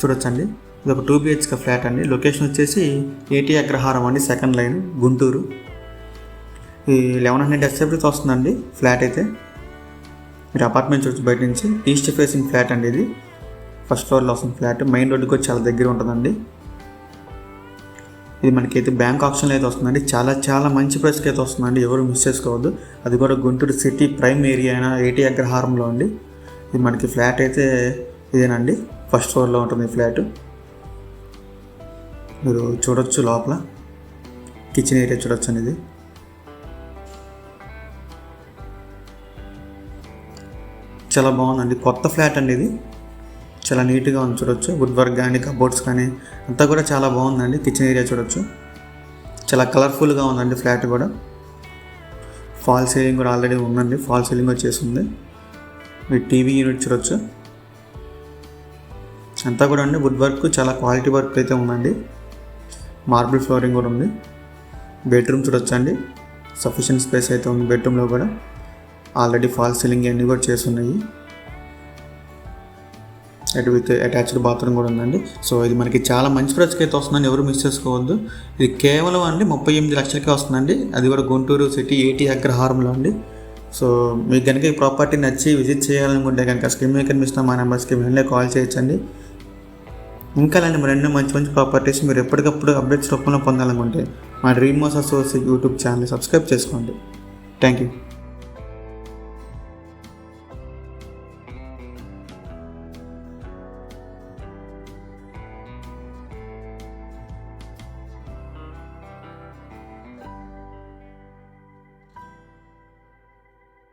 చూడొచ్చండి. ఇది ఒక టూ బిహెచ్కే ఫ్లాట్ అండి. లొకేషన్ వచ్చేసి ఏటీ అగ్రహారం అండి సెకండ్ లైన్ గుంటూరు. ఈ లెవెన్ హండ్రెడ్ ఎస్ఎఫ్టీతో వస్తుందండి ఫ్లాట్ అయితే. మీరు అపార్ట్మెంట్ చూసి బయట నుంచి. ఈస్ట్ ఫేసింగ్ ఫ్లాట్ అండి ఇది. ఫస్ట్ ఫ్లోర్లో వస్తుంది ఫ్లాట్. మెయిన్ రోడ్డుకి వచ్చి చాలా దగ్గర ఉంటుందండి. ఇది మనకైతే బ్యాంక్ ఆప్షన్లో అయితే వస్తుందండి. చాలా చాలా మంచి ప్రైస్కి అయితే వస్తుందండి. ఎవరు మిస్ చేసుకోవద్దు. అది కూడా గుంటూరు సిటీ ప్రైమ్ ఏరియా అయినా ఏటీ అగ్రహారంలో అండి. ఇది మనకి ఫ్లాట్ అయితే ఇదేనండి. ఫస్ట్ ఫ్లోర్లో ఉంటుంది ఈ ఫ్లాట్. మీరు చూడొచ్చు లోపల. కిచెన్ ఏరియా చూడొచ్చు అనేది. ఇది చాలా బాగుందండి. కొత్త ఫ్లాట్ అండి ఇది. చాలా నీట్గా ఉంది చూడొచ్చు. వుడ్ వర్క్ కానీ కబోర్డ్స్ కానీ అంతా కూడా చాలా బాగుందండి. కిచెన్ ఏరియా చూడొచ్చు. చాలా కలర్ఫుల్గా ఉందండి ఫ్లాట్ కూడా. ఫాల్ సీలింగ్ కూడా ఆల్రెడీ ఉందండి. ఫాల్ సీలింగ్ వచ్చేసి ఉంది. మీరు టీవీ యూనిట్ చూడొచ్చు. అంతా కూడా అండి. వుడ్ వర్క్ చాలా క్వాలిటీ వర్క్ అయితే ఉందండి. మార్బుల్ ఫ్లోరింగ్ కూడా ఉంది. బెడ్రూమ్ చూడొచ్చు అండి సఫిషియెంట్ స్పేస్ అయితే ఉంది బెడ్రూమ్లో కూడా. ఆల్రెడీ ఫాల్ సీలింగ్ అన్నీ కూడా చేస్తున్నాయి. అటు విత్ అటాచ్డ్ బాత్రూమ్ కూడా ఉందండి. సో ఇది మనకి చాలా మంచి ప్రైస్కి అయితే వస్తుందండి. ఎవరు మిస్ చేసుకోవద్దు. ఇది కేవలం అండి ముప్పై ఎనిమిది లక్షలకే వస్తుందండి. అది కూడా గుంటూరు సిటీ ఏటీ అగ్రహారంలో అండి. సో మీకు కనుక ఈ ప్రాపర్టీ నచ్చి విజిట్ చేయాలనుకుంటే కనుక స్కీమ్ మేకర్ మిస్ మా నెంబర్స్కి వెంటనే కాల్ చేయొచ్చండి. ఇంకా అలాంటి మరెన్నో మంచి మంచి ప్రాపర్టీస్ మీరు ఎప్పటికప్పుడు అప్డేట్స్ రూపంలో పొందాలనుకుంటే మా డ్రీమ్ మోస్ అసోసియేట్ యూట్యూబ్ ఛానల్ సబ్స్క్రైబ్ చేసుకోండి. Thank you